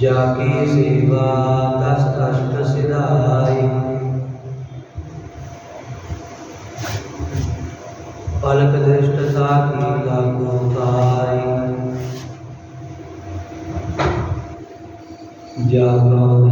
जाकी सेवा दस कष्ट सिधाई पलक दृष्टता की जागो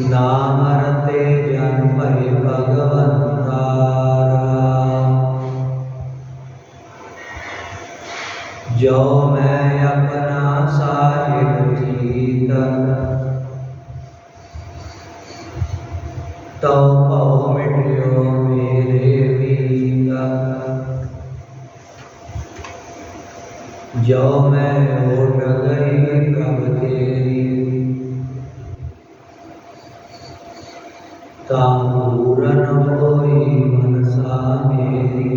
नाम रते जन भय भगवंतारा जो मैं अपना साहिब जीत तो मेरे भीतर जो मैं ਤਾਮੂਰਨ ਹੋਈ ਮਨਸਾ ਮੇਰੀ।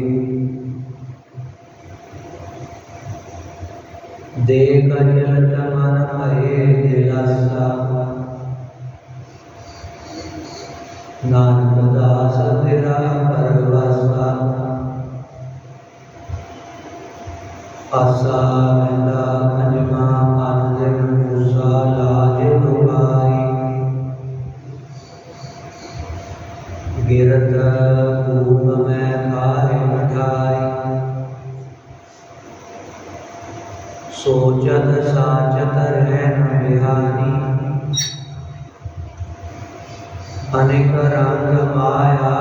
ਦੇਖ ਜਲਤਾ गिरत में सोचत साचत रहन बिहारी अनेक रंग माया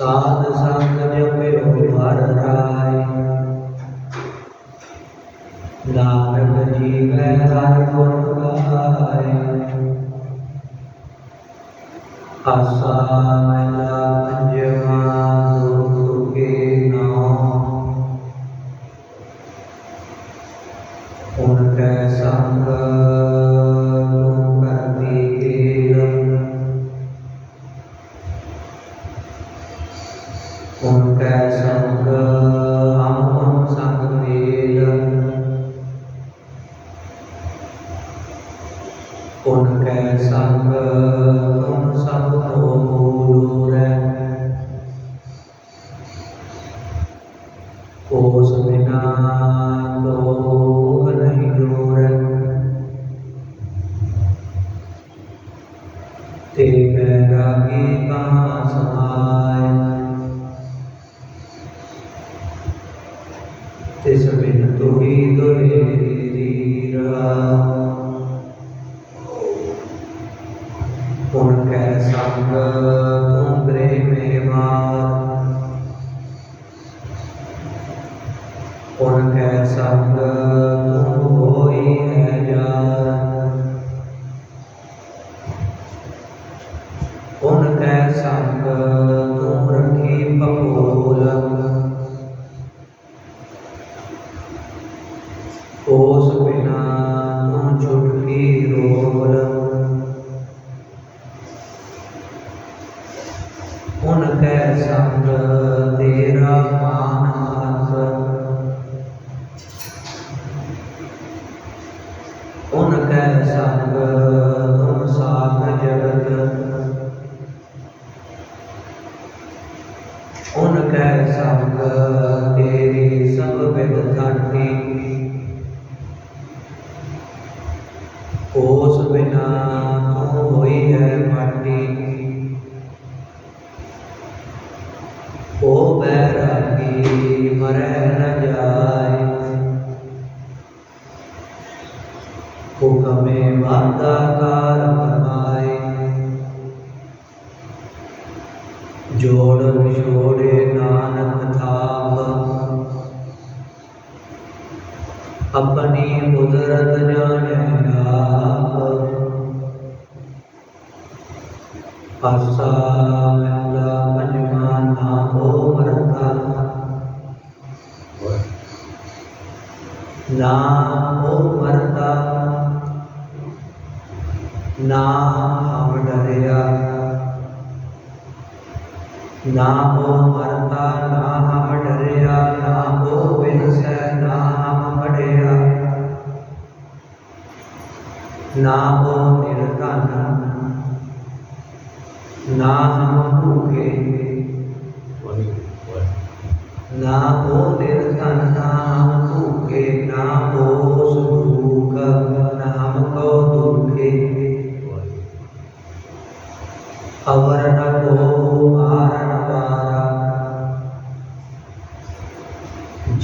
साध संग जपयो हर राय नानक गए हर गुण गाय आसा उनके संग हम हम संग मेल उनके उनके संग ਸੰਗ ਤੇਰੀ ਸਭ ਵਿਦ ਥਾਟੀ ਕੋਸ ਬਿਨਾ ਤੂੰ ਹੋਈ ਹੈ ਮਾਟੀ ਜੋੜ ਵਿਛੋੜੇ ਨਾਨਕ ਥਾਪ ਆਪਣੀ ਕੁਦਰਤ ਜਾਣੈ ਆਪ ਪਾਸਾ ना हो मरता ना हम डरिया ना हो विनस ना हम बढ़िया ना हो निर्धन ना हम भूखे ना हो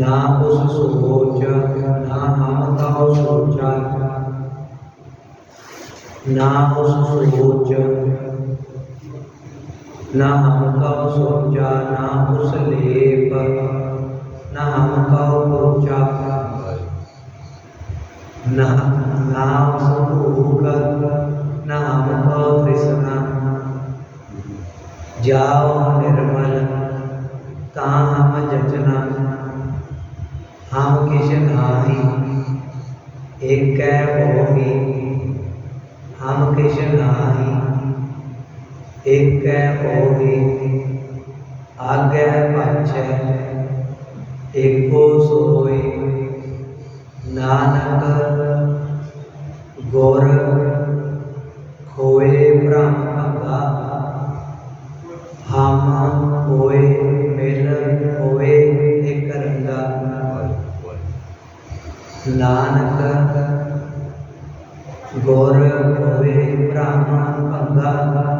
ना उस सोच ना हम सोच ना उस सोच ना हम का सोचा ना उस लेप ना हम का सोचा ना ना उस भूख ना हम का कृष्णा जाओ ਏਕੈ ਹੋਹੀ ਆਗੈ ਪਾਛੈ, ਏਕੋ ਸੋਈ। ਨਾਨਕ ਗੌਰ ਖੋਏ ਬ੍ਰਹਮ ਭਗਾ ਹਮ ਹੋਏ ਮਿਲ ਹੋਏ ਇੱਕ ਰੰਗਾ। ਨਾਨਕ ਗੁਰ ਹੋਏ ਬ੍ਰਹਮ ਭਗਾ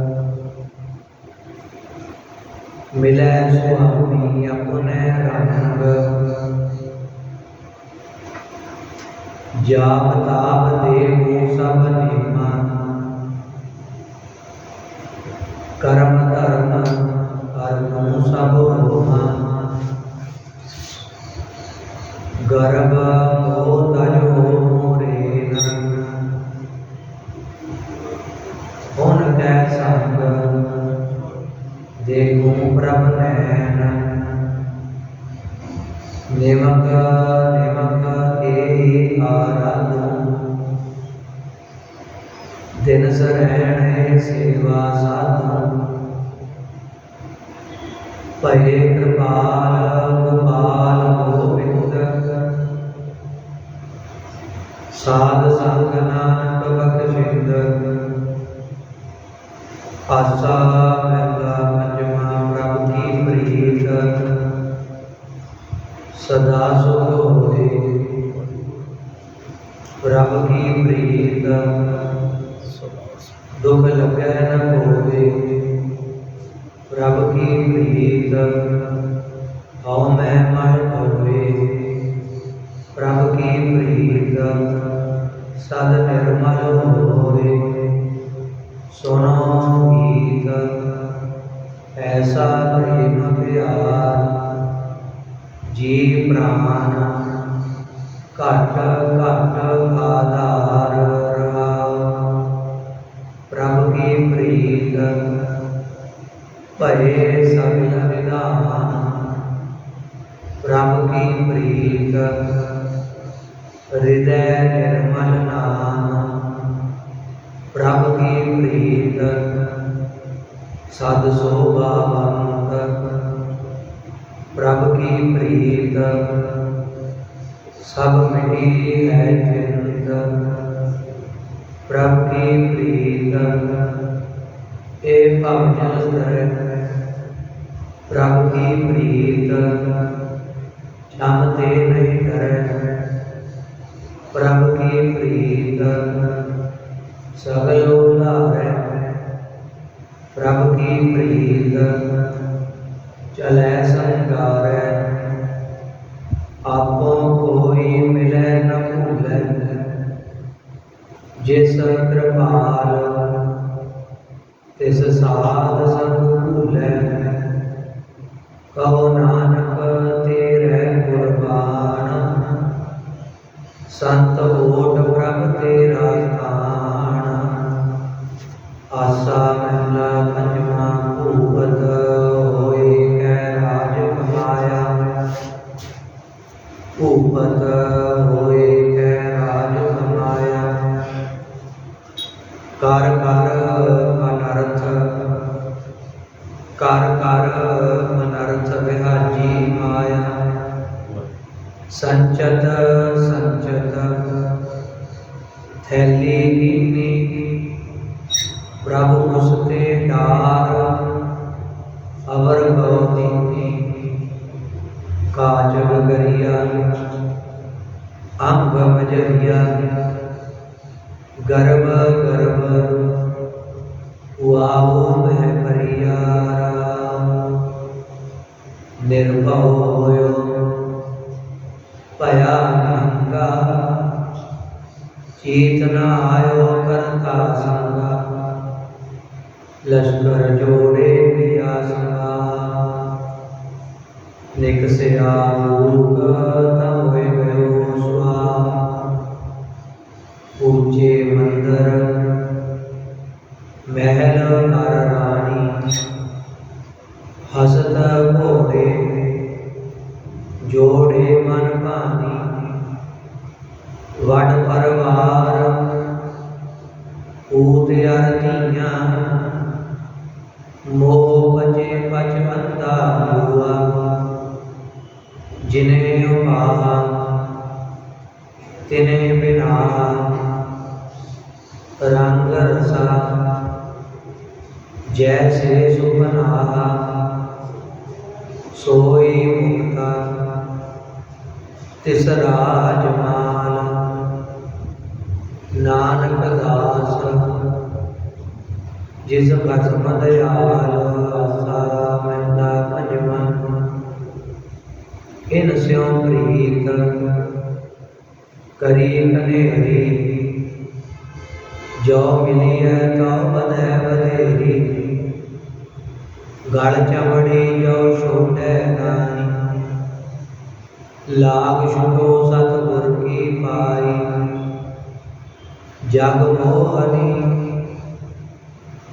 मिले स्वामी अपने रंग जाप ताप देवो सब निम कर्म धर्म कर्म सब रूमा ਭਏ ਕਿਰਪਾਲ, ਗੋਪਾਲ ਗੋਬਿੰਦ ਸਾਧ ਸੰਗ ਨਾਨਕ ਬਖਸ਼ਿੰਦ। ਆਸਾ ਮਹਿਲਾ ਪੰਜਵਾ ਪ੍ਰਭ ਕੀ ਪ੍ਰੀਤ। ਸਦਾ ਸੁਖ ਹੋਏ ਪ੍ਰਭ ਕੀ ਪ੍ਰੀਤ। ਦੁਖ ਲੱਗੈ ਨ ਹੋਵੇ ਪ੍ਰਭ ਕੀ ਪ੍ਰੀਤ। the man. ਭਏ ਸਗਲ ਵਿਧਾਨ ਪ੍ਰਭ ਕੀ ਪ੍ਰੀਤ, ਹਿਰਦੈ ਨਿਰਮਲ ਨਾਮ। ਪ੍ਰਭ ਕੀ ਪ੍ਰੀਤ, ਸਦ ਸੋਭਾਵੰਤ ਪ੍ਰਭ ਕੀ ਪ੍ਰੀਤ, ਸਭ ਮਿਟੀ ਹੈ ਚਿੰਤ। ਪ੍ਰਭ ਕੀ ਪ੍ਰੀਤ, ਇਹ ਭਵ ਜਲ ਧਰੈ प्रीत क्षमते प्रभु की प्रीत, सगयो लावे। की प्रीत, चले आपो कोई मिले न भूले। जिस कृपाल, तिस साध सकूल है નિર્ભવ હોયો પયાંગા ચેતના આયો કરતા સંગા લશ્કર જોડે ક્રિયા સંગા નિકસે આવું કર मन पानी। वड परवार ऊत अरतियाँ मोह बचे बचमंदा हुआ। जिन्हें उपाहा, तिने बिना। रंग रसा, जैसे सुपनाहा। सोई मुक्ता। ਤਿਸ ਰਾਜ ਮਾਲ ਨਾਨਕ ਦਾਸ ਜਿਸ ਕਸਮ ਦਇਆਲ ਆਸਾ ਮਹਿਲਾ ਭਜਮਨ ਇਨ ਸਿਉ ਪ੍ਰੀਤ ਕਰੀ ਕਨੇਰੀ ਜੋ ਮਿਲਿਐ ਤੋ ਬਨੈ ਬਧੇਰੀ ਗਲ ਚਮੜੀ ਜੋ ਛੋਟੈ लाग शुभो सतगुर की पाई जग मोहनी,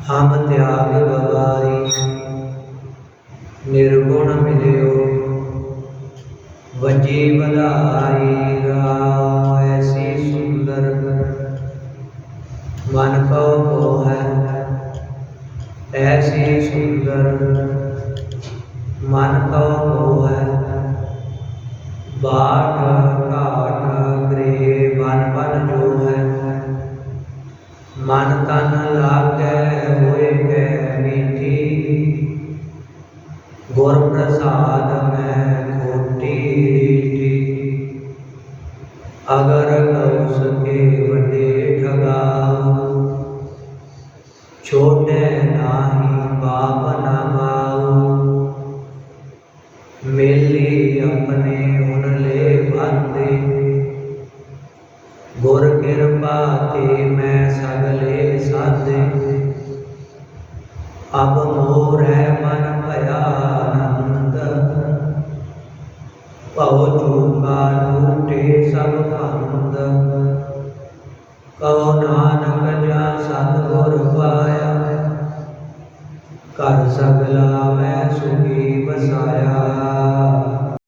हम त्याग गवाई निर्गुण मिलो वजी बधाई ऐसी सुंदर। मन को को है, ऐसी सुंदर। मन को का मन मन तन लागे हुए के ਤੇ ਮੈਂ ਸਗਲੇ ਸਾਧੇ